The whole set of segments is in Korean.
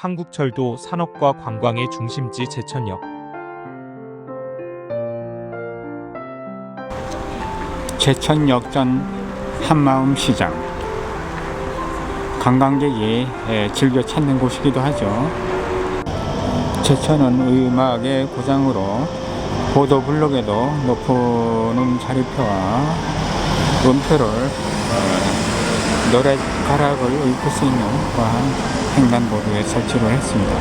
한국철도 산업과 관광의 중심지 제천역. 제천역전 한마음 시장 관광객이 예, 즐겨 찾는 곳이기도 하죠. 제천은 음악의 고장으로 보도 블록에도 높은 자리표와 음표를 어, 노래 가락을 읽을 수 있는 그러한 횡단보도에 설치를 했습니다.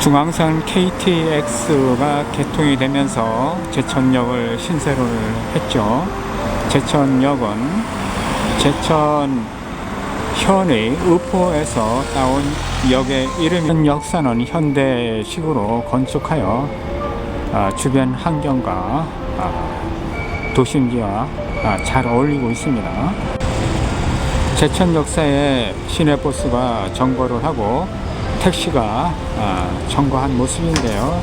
중앙선 KTX가 개통이 되면서 제천역을 신설을 했죠. 제천역은 제천 현의 의포에서 따온 역의 이름이 역사는 현대식으로 건축하여 아, 주변 환경과 아, 도심지와 아, 잘 어울리고 있습니다. 제천 역사에 시내버스가 정거를 하고 택시가 아, 정거한 모습인데요.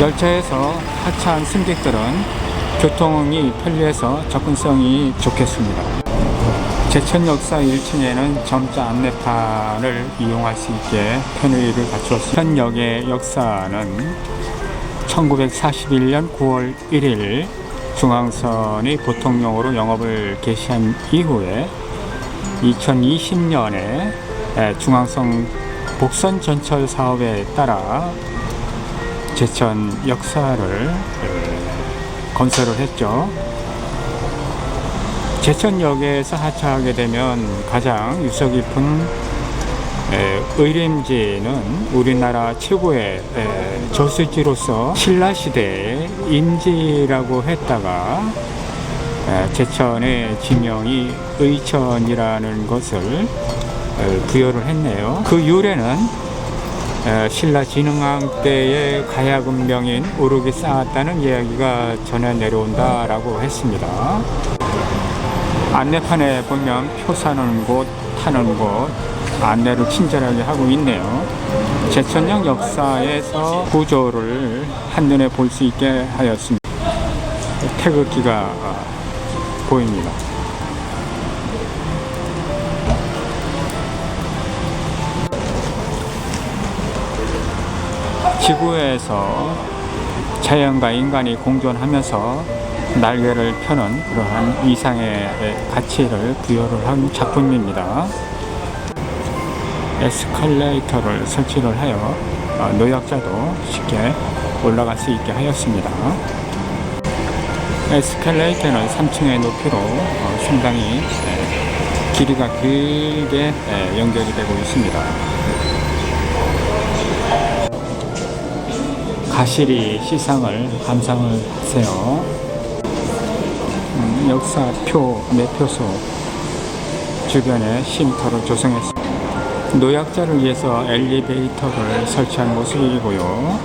열차에서 하차한 승객들은 교통이 편리해서 접근성이 좋겠습니다. 제천 역사 1층에는 점자 안내판을 이용할 수 있게 편의를 갖추었습니다. 현역의 역사는 1941년 9월 1일 중앙선이 보통용으로 영업을 개시한 이후에 2020년에 중앙선 복선 전철 사업에 따라 제천 역사를 건설을 했죠. 제천역에서 하차하게 되면 가장 유서 깊은 에, 의림지는 우리나라 최고의 에, 저수지로서 신라시대의 임지라고 했다가 에, 제천의 지명이 의천이라는 것을 에, 부여를 했네요. 그 유래는 에, 신라 진흥왕 때의 가야금명인 우르기 쌓았다는 이야기가 전해 내려온다라고 했습니다. 안내판에 보면 표 사는 곳, 타는 곳, 안내를 친절하게 하고 있네요. 제천역 역사에서 구조를 한눈에 볼 수 있게 하였습니다. 태극기가 보입니다. 지구에서 자연과 인간이 공존하면서 날개를 펴는 그러한 이상의 가치를 부여를 한 작품입니다. 에스컬레이터를 설치를 하여 어, 노약자도 쉽게 올라갈 수 있게 하였습니다. 에스컬레이터는 3층의 높이로 어, 상당히 에, 길이가 길게 에, 연결이 되고 있습니다. 가시리 시상을 감상을 하세요. 음, 역사표 매표소 주변에 쉼터를 조성했습니다. 노약자를 위해서 엘리베이터를 설치한 모습이고요.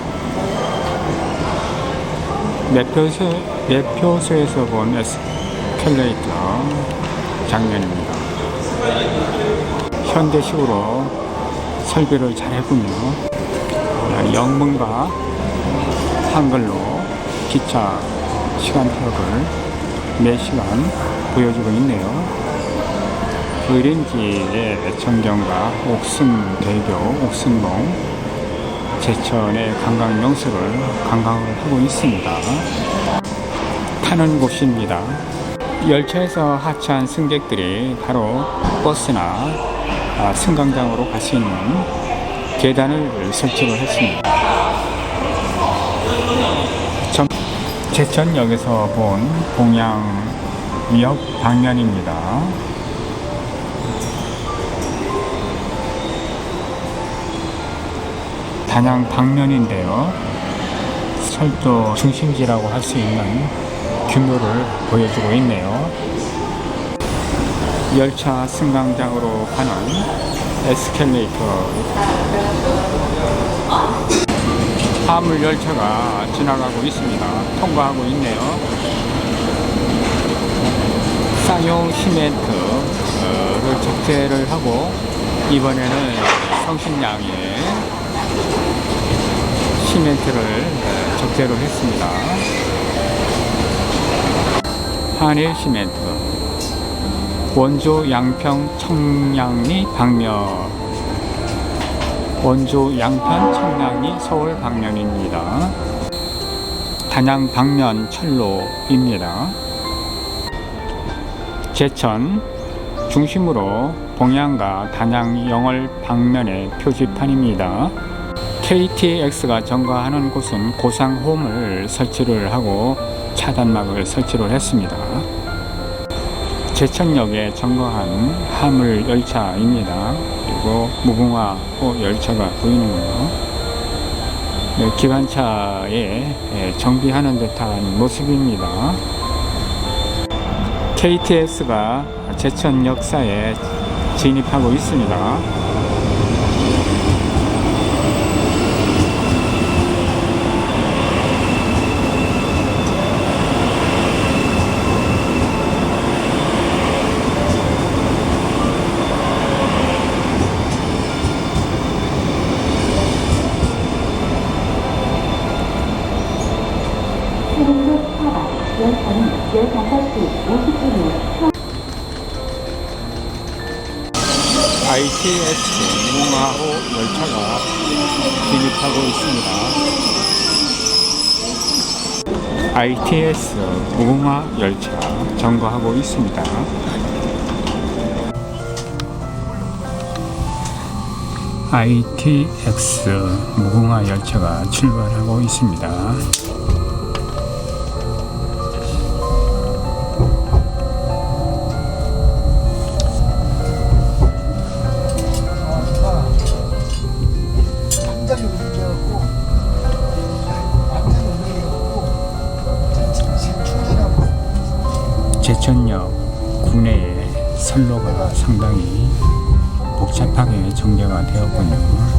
매표소, 매표소에서 본 에스컬레이터 장면입니다. 현대식으로 설계를 잘 했군요. 영문과 한글로 기차 시간표를 매 시간 보여주고 있네요. 의림지의 전경과 옥순대교, 옥순봉, 제천의 관광 명소를 관광을 하고 있습니다. 타는 곳입니다. 열차에서 하차한 승객들이 바로 버스나 아, 승강장으로 갈 수 있는 계단을 설치를 했습니다. 전- 제천역에서 본 동양역 방면입니다. 단양 방면인데요. 설도 중심지라고 할 수 있는 규모를 보여주고 있네요. 열차 승강장으로 가는 에스컬레이터 화물 열차가 지나가고 있습니다. 통과하고 있네요. 쌍용 시멘트를 적재를 하고 이번에는 성신양의 시멘트를 어, 적재로 했습니다. 한일 시멘트 원조 양평 청량리 방면 원조 양편 청량리 서울 방면입니다. 단양 방면 철로입니다. 제천 중심으로 동양과 단양 영월 방면의 표지판입니다. KTX가 점거하는 곳은 고상홈을 설치를 하고 차단막을 설치를 했습니다. 제천역에 점거한 화물 열차입니다. 그리고 무궁화호 열차가 보이는군요. 네, 기관차에 예, 정비하는 듯한 모습입니다. KTX가 제천 역사에 진입하고 있습니다. 세종로 타박 열차는 15시 50분에 ITX 무궁화호 열차가 진입하고 있습니다. ITS 무궁화 열차 점거하고 있습니다. ITX 무궁화 열차가 출발하고 있습니다. 완전히 움직여갖고 완전히 움직여갖고 지금 충전하고 제천역 구내의 선로가 상당히 복잡하게 전개가 되었군요.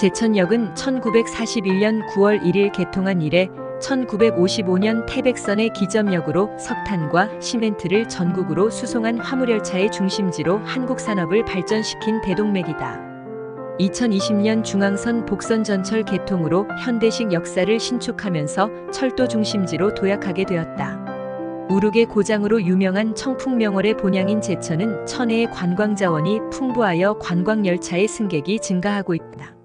제천역은 1941년 9월 1일 개통한 이래 1955년 태백선의 기점역으로 석탄과 시멘트를 전국으로 수송한 화물열차의 중심지로 한국 산업을 발전시킨 대동맥이다. 2020년 중앙선 복선 전철 개통으로 현대식 역사를 신축하면서 철도 중심지로 도약하게 되었다. 우르게 고장으로 유명한 청풍명월의 본향인 제천은 천혜의 관광 자원이 풍부하여 관광 열차의 승객이 증가하고 있다.